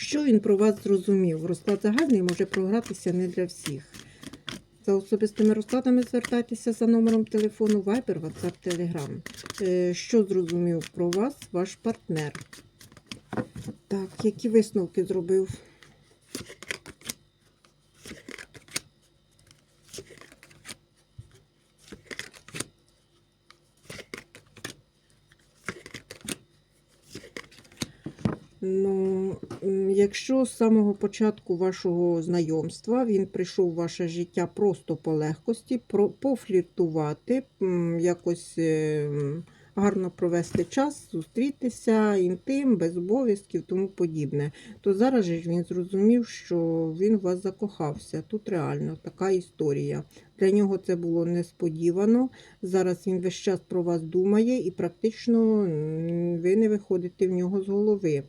Що він про вас зрозумів? Розклад загальний може програтися не для всіх. За особистими розкладами звертайтеся за номером телефону Viber, WhatsApp, Telegram. Е, Що зрозумів про вас ваш партнер? Так, які висновки зробив? Ну, якщо з самого початку вашого знайомства він прийшов в ваше життя просто по легкості, пофліртувати, якось е, гарно провести час, зустрітися, інтим, без обов'язків, тому подібне, то зараз же він зрозумів, що він в вас закохався. Тут реально така історія. Для нього це було несподівано. Зараз він весь час про вас думає і практично ви не виходите в нього з голови.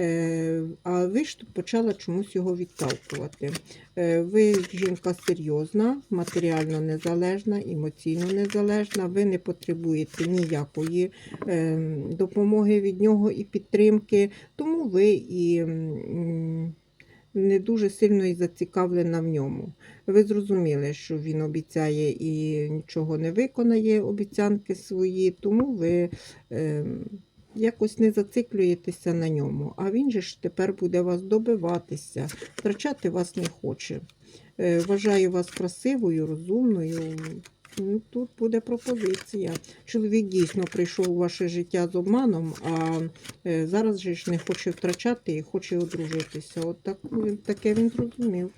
Е, А ви ж почала чомусь його відталкувати. Е, Ви жінка серйозна, матеріально незалежна, емоційно незалежна. Ви не потребуєте ніякої е, допомоги від нього і підтримки, тому ви і не дуже сильно і зацікавлена в ньому. Ви зрозуміли, що він обіцяє і нічого не виконає, обіцянки свої, тому ви е, якось не зациклюєтеся на ньому. А він же ж тепер буде вас добиватися, втрачати вас не хоче. Е, вважаю вас красивою, розумною. Ну, Тут буде пропозиція. Чоловік дійсно прийшов у ваше життя з обманом, а е, зараз же ж не хоче втрачати і хоче одружитися. От так, таке він зрозумів.